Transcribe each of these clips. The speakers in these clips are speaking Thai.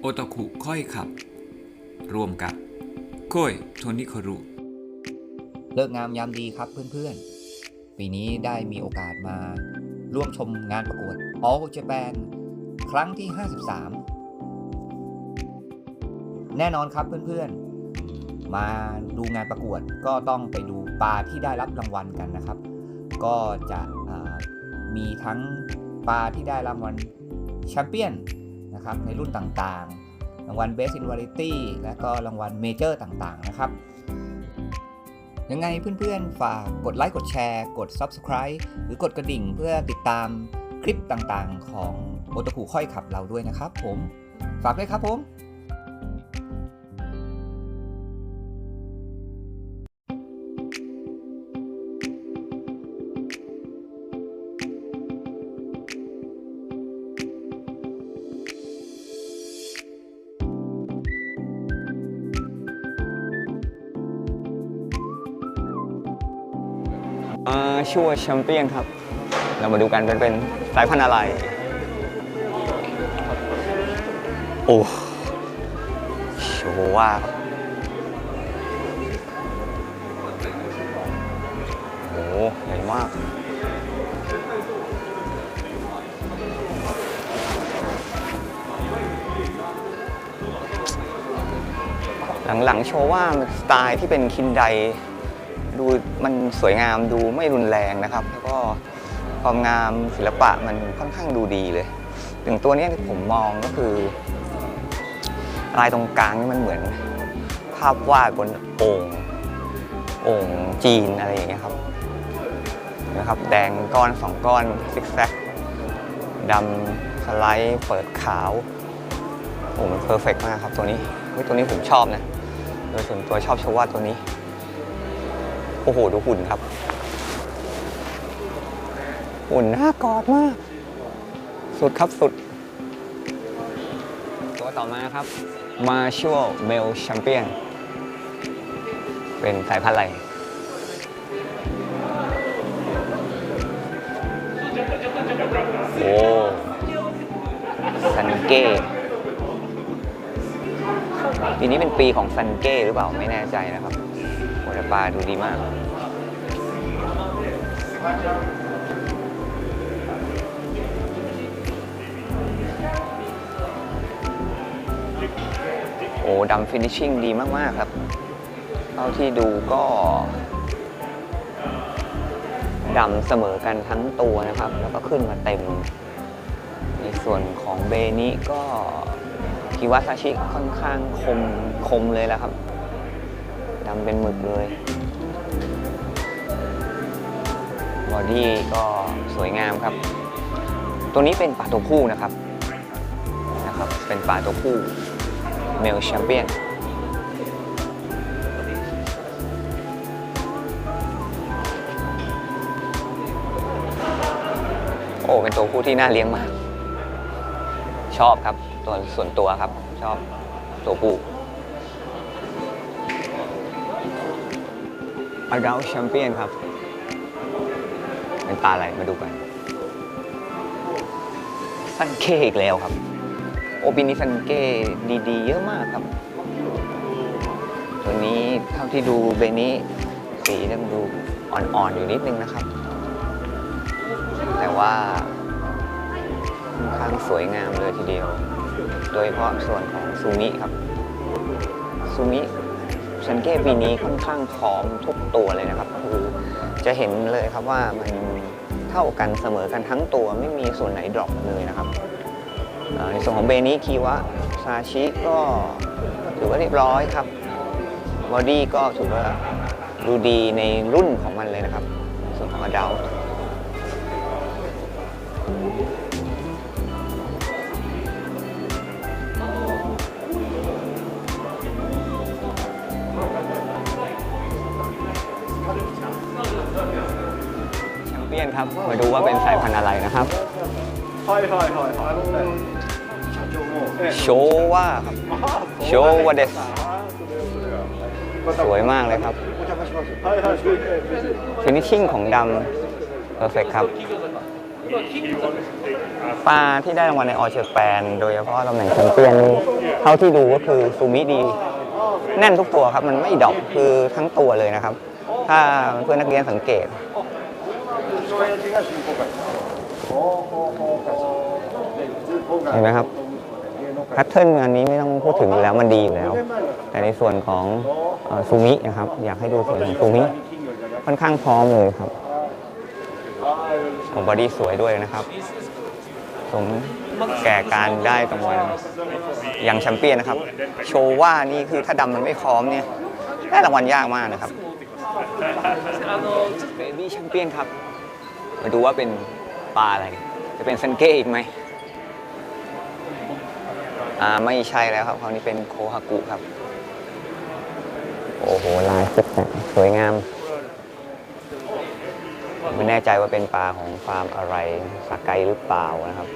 โอตาคุค่อยขับร่วมกับโค้ยโทนิคารุ เลิกงามยามดีครับเพื่อนๆ ปีนี้ได้มีโอกาสมา ร่วมชมงานประกวด All Japan ครั้งที่ 53 แน่นอนครับเพื่อนๆ มาดูงานประกวดก็ต้องไปดูปลาที่ได้รับรางวัลกันนะครับ ก็จะมีทั้งปลาที่ได้รางวัลแชมเปี้ยน นะครับในรุ่นต่างๆ รางวัล Best in Variety และก็รางวัลเมเจอร์ต่างๆ นะครับ ยังไงเพื่อนๆ ฝากกดไลค์กดแชร์ กด Subscribe หรือกดกระดิ่งเพื่อติดตามคลิปต่างๆ ของโอตคูค่อยขับเราด้วยนะครับผม ฝากด้วยครับผม ช่วแชมเปี้ยนครับ เรามาดูกันเป็นเป็นสายพันธุ์อะไร โอ้โชว่าโอ้ใหญ่มากหลังๆโชว์ว่ามันสไตล์ที่เป็นคินได ดูมันสวยงามดูไม่รุนแรงนะครับ แล้วก็ความงามศิลปะมันค่อนข้างดูดีเลยถึงตัวนี้ที่ผมมองก็คือลายตรงกลางนี่มันเหมือน ภาพวาดบนโอ่งโอ่งจีนอะไรอย่างเงี้ยครับนะครับ แดงก้อนสองก้อนซิกแซกดำสไลด์เปิดขาวโอ้มันเพอร์เฟกมากครับตัวนี้เฮ้ยตัวนี้ผมชอบนะ โดยส่วนตัวชอบชวาตัวนี้ โอ้โห ดูหุ่นครับ หุ่นน่ากอดมาก สุดครับสุด ตัวต่อมาครับ Marshall Male Champion เป็นสายพันธุ์อะไรโอ้ซันเก้ปีนี้เป็นปีของซันเก้หรือเปล่าไม่แน่ใจนะครับ แต่ปลาดูดีมาก โอ้ดำฟินิชชิ่งดีมาก ๆ ครับ เท่าที่ดูก็ดำเสมอกันทั้งตัวนะครับ แล้วก็ขึ้นมาเต็ม ในส่วนของเบนี้ก็คิวาซาชิค่อนข้างคมคมเลยแหละครับ ดำเป็นหมึกเลยบอดี้ก็สวยงามครับ ตัวนี้เป็นปลาตัวผู้นะครับนะครับ เป็นปลาตัวผู้เมลแชมเปี้ยนโอ้เป็นตัวผู้ที่น่าเลี้ยงมาก ชอบครับ ตัวส่วนตัวครับ ชอบตัวผู้ Adult Champion ครับ เป็นปลาอะไรมาดูกันซันเก้อีกแล้วครับ โอปีนี้ซันเก้ดีๆ เยอะมากครับ ตัวนี้เท่าที่ดูเบนี้สีเนี่ยมันดูอ่อนๆอยู่นิดนึงนะครับ แต่ว่าค่อนข้างสวยงามเลยทีเดียว โดยเฉพาะส่วนของซูมิครับซูมิ ซันเก้ปีนี้ค่อนข้างพร้อมทุกตัวเลยนะครับคือจะเห็นเลยครับว่ามันเท่ากันเสมอกันทั้งตัวไม่มีส่วนไหนดรอปเลยนะครับในส่วนของเบนี้คีวะซาชิก็ถือว่าเรียบร้อยครับบอดี้ก็ถือว่าดูดีในรุ่นของมันเลยนะครับ ส่วนของอดัล ปี้ยนครับ มาดูว่าเป็นสายพันธุ์อะไรนะครับ はいはいはいはい。社長も。 โชว่าครับ โชว่าเดส あそれそれは。 สวยมากเลยครับ お邪魔します。はいはい。ええฟินิชชิ่งของดำเพอร์เฟกครับ ปลาที่ได้รางวัลในออเชอร์แปนโดยเฉพาะตำแหน่งแชมเปี้ยนนี่เท่าที่ดูก็คือซูมิดี แน่นทุกตัวครับ มันไม่ดรอกคือทั้งตัวเลยนะครับ ถ้าเพื่อนนักเรียนสังเกต เห็นไหมครับแพทเทิร์นอันนี้ไม่ต้องพูดถึงอยู่แล้วมันดีอยู่แล้ว แต่ในส่วนของเอ่อซูมินะครับ อยากให้ดูส่วนของซูมิค่อนข้างพร้อมเลยครับผมบอดี้สวยด้วยนะครับสมแก่การได้รางวัลยังแชมเปี้ยนนะครับ โชว์ว่านี่คือถ้าดำมันไม่พร้อมเนี่ยได้รางวัลยากมากนะครับเบบี้แชมเปี้ยนครับ มาดูว่าเป็นปลาอะไร จะเป็นเซนเก้อีกไหมอ่าไม่ใช่แล้วครับคราวนี้เป็นโคฮากุครับ โอ้โหลายสุดแต่สวยงาม ไม่แน่ใจว่าเป็นปลาของฟาร์มอะไรสาไกหรือเปล่านะครับ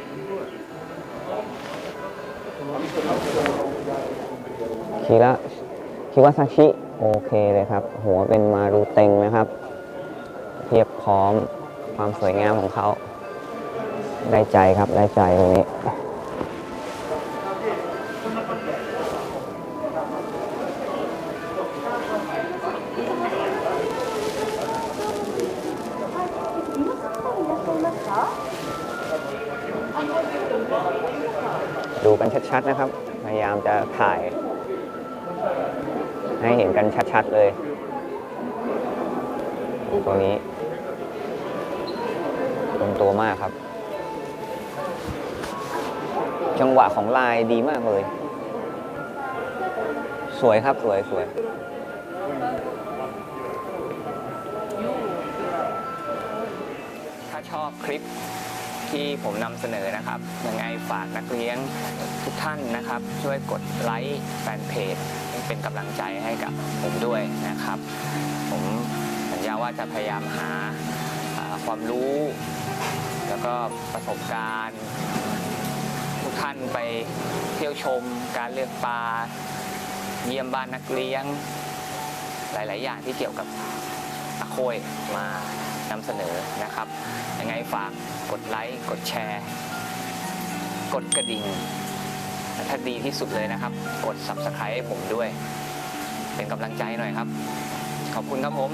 คิระคิวาซาชิ โอเคเลยครับ หัวเป็นมารูเต็งนะครับ เทียบพร้อม ความสวยงามของเขา ได้ใจครับได้ใจตรงนี้ดูกันชัดๆนะครับ พยายามจะถ่าย ให้เห็นกันชัดๆเลยตัวนี้ ลงตัวมากครับ จังหวะของลายดีมากเลย สวยครับสวยสวยถ้าชอบคลิปที่ผมนำเสนอนะครับ ยังไงฝากนักเรียนทุกท่านนะครับ ช่วยกดไลค์แฟนเพจเป็นกำลังใจให้กับผมด้วยนะครับ ผมสัญญาว่าจะพยายามหาความรู้ แล้วก็ประสบการณ์ ทุกท่านไปเที่ยวชม การเลือกปลา เยี่ยมบ้านนักเลี้ยง หลาย ๆ อย่างที่เกี่ยวกับตะโคยมานำเสนอนะครับ ยังไงฝากกดไลค์ กดแชร์ กดกระดิ่งถ้าดีที่สุดเลยนะครับ กด subscribe ให้ผมด้วย เป็นกำลังใจหน่อยครับ ขอบคุณครับผม